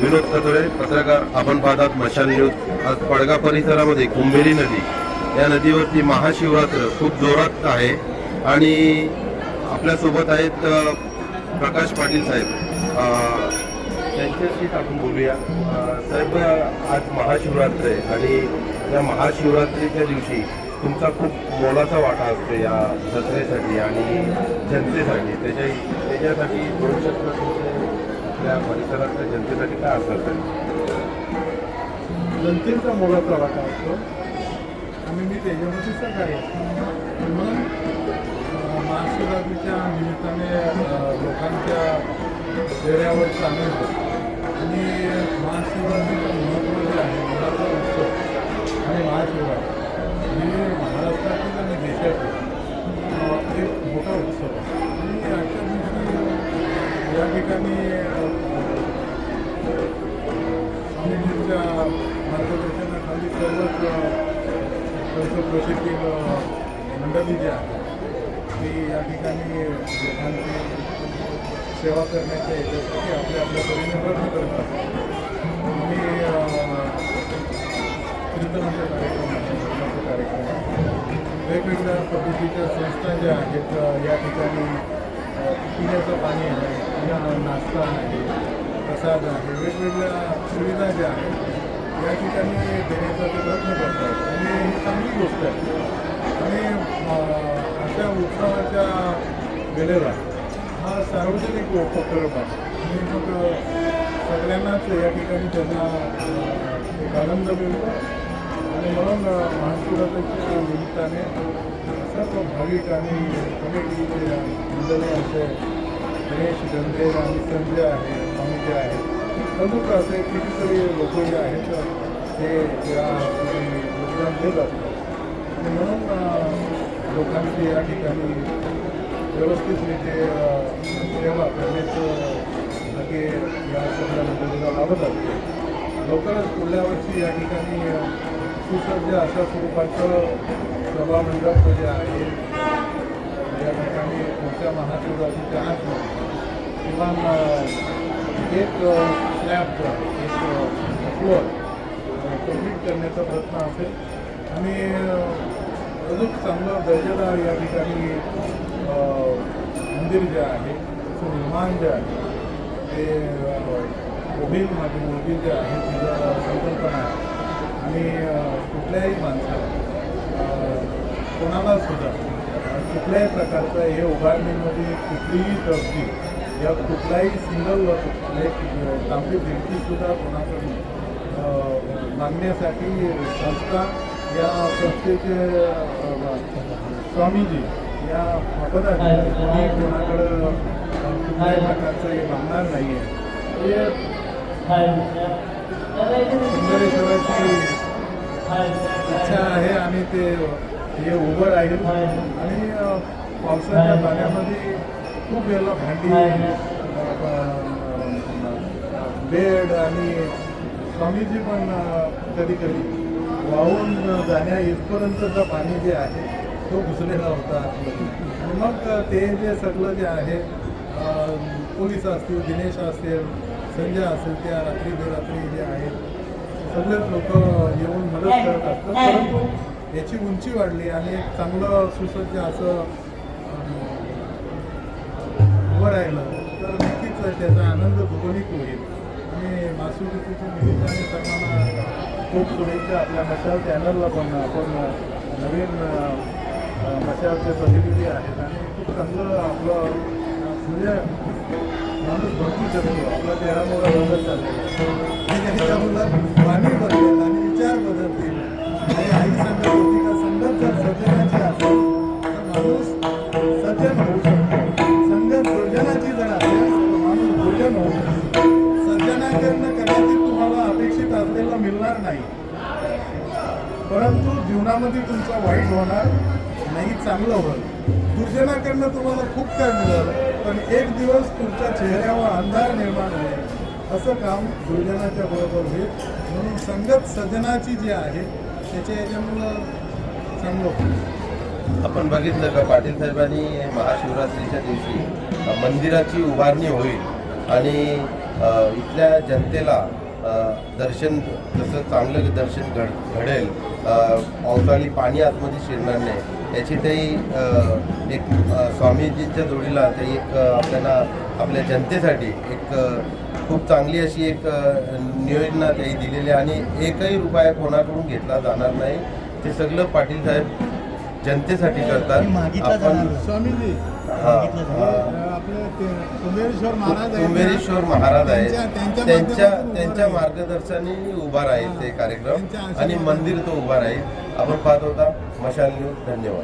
विनोद कतोरे पत्रकार आपण पाहतात मशाल न्यूज. आज पडगा परिसरामध्ये कुंभेरी नदी. या नदीवरती महाशिवरात्र खूप जोरात आहे. आणि आपल्यासोबत आहेत प्रकाश पाटील साहेब. त्यांच्याशीच आपण बोलूया. साहेब आज महाशिवरात्र आहे. आणि या महाशिवरात्रीच्या दिवशी तुमचा खूप मोलाचा वाटा असतो या जत्रेसाठी आणि जनतेसाठी. त्याच्या त्याच्यासाठी भविष्यात आपल्या परिसरातल्या जनतेसाठी काय असतात जनतेचा मोलाचा वाटा असतो. आणि मी त्याच्यामध्ये सहकार्य म्हणून महाशिवरात्रीच्या निमित्ताने लोकांच्या चेहऱ्यावर सामील होतो आणि महाशिवरात्रीचं महत्त्व जे आहे मोलाचा उत्सव आणि महाशिवरात्री हे महाराष्ट्रातील आणि देशात आणि सर्वच प्रसिद्धी मंडळी जी आहेत ती या ठिकाणी लोकांची सेवा करण्याच्या याच्यासाठी आपल्या आपल्या परीने प्रयत्न करत असतात आम्ही अं, कीर्तनाचे कार्यक्रम कार्यक्रम वेगवेगळ्या पद्धतीच्या संस्था ज्या आहेत या ठिकाणी पिण्याचं पाणी आहे पुन्हा नाश्ता आहे प्रसाद आहे वेगवेगळ्या सुविधा ज्या आहेत या ठिकाणी देण्याचा ते प्रयत्न करतात आणि ही चांगली गोष्ट आहे. आणि अशा उत्सवाच्या वेळेला हा सार्वजनिक उपक्रम आहे. आणि मग सगळ्यांनाच या ठिकाणी त्यांना एक आनंद मिळतो. आणि म्हणून अं, महाशिवरात्रीच्या निमित्ताने सर्व भाविक आणि कमिटीचे मंडळी असे गणेश गंधे आणि संजय आहे स्वामी आहेत प्रमुख असे कितीतरी लोक जे आहेत ते या योगदान देतात आणि म्हणून लोकांची या ठिकाणी व्यवस्थितरीते सेवा करण्याचं नक्की या सगळ्या मंडळीला लाभत असते लवकरच पुढल्या वर्षी या ठिकाणी सुसज्ज अशा स्वरूपाचं सभामंडप जे आहे या ठिकाणी पुढच्या महाशिवरात्रीच्या आत किमान एक स्लॅबचा एक फ्लोअर कंप्लीट करण्याचा प्रयत्न असेल. आणि अजून चांगलं दर्जेदार या ठिकाणी मंदिर जे आहे निर्माण जे आहे ते मोबाईल माझी मुलगी जे आहे तिचा संकल्पना आहे. आणि कुठल्याही माणसाला कोणालासुद्धा कुठल्याही प्रकारचं हे उभारणीमध्ये कुठलीही तरतूद या कुठलाही सिंगल एक तांबडी भिंतीसुद्धा कोणाकडून मागण्यासाठी संस्था या संस्थेचे स्वामीजी या पदाधिकारी कोणी कोणाकडं कुठल्याही प्रकारचं हे मागणार नाही आहे हे सुंदरेश्वराची इच्छा आहे आणि ते हे उभं राहील. आणि पावसाच्या पाण्यामध्ये खूप वेळेला भांडी बेड आणि स्वामीजी पण कधी कधी वाहून जाण्या इथपर्यंतचं पाणी जे आहे तो घुसलेला होता. आणि मग ते जे सगळं जे आहे पोलीस असतील दिनेश असेल संजय असेल त्या रात्री बेरात्री जे आहेत सगळेच लोक येऊन मदत करत असतात. परंतु याची उंची वाढली आणि एक चांगलं सुसज्ज असं उभं राहिलं तर नक्कीच त्याचा आनंद दुगणित होईल. आणि मासुकीच्या निमित्ताने सर्वांना खूप शुभेच्छा आपल्या मशाल चॅनलला पण आपण नवीन मशालचे प्रतिनिधी आहेत. आणि खूप चांगलं आपलं म्हणजे माणूस भरपूर शकतो. आपला चेहरा मोठा बदलत चाललेला परंतु जीवनामध्ये तुमचं वाईट होणार नाही चांगलं होईल दुर्जनाकडनं तुम्हाला खूप काय मिळालं पण एक दिवस तुमच्या चेहऱ्यावर अंधार निर्माण होईल. असं काम दुर्जनाच्या बरोबर होईल. म्हणून संगत सजनाची जी आहे त्याच्या याच्यामुळं चांगलं होईल. आपण बघितलं का पाटील साहेबांनी महाशिवरात्रीच्या दिवशी मंदिराची उभारणी होईल आणि इथल्या जनतेला दर्शन जसं चांगलं दर्शन घड घडेल पावसाने पाणी आतमध्ये शिरणार नाही. याची त्याही एक स्वामीजींच्या जोडीला ते एक आपल्याला आपल्या जनतेसाठी एक खूप चांगली अशी एक नियोजना त्याही दिलेली आहे. आणि एकही रुपया कोणाकडून घेतला जाणार नाही ते सगळं पाटील साहेब जनतेसाठी करतात. ते कुंभेरेश्वर महाराज आहेत त्यांच्या- त्यांच्या. मार्गदर्शनाने उभा राहील. ते कार्यक्रम. आणि मंदिर तो उभा राहील. आपण पाहत होता मशाल न्यूज. धन्यवाद.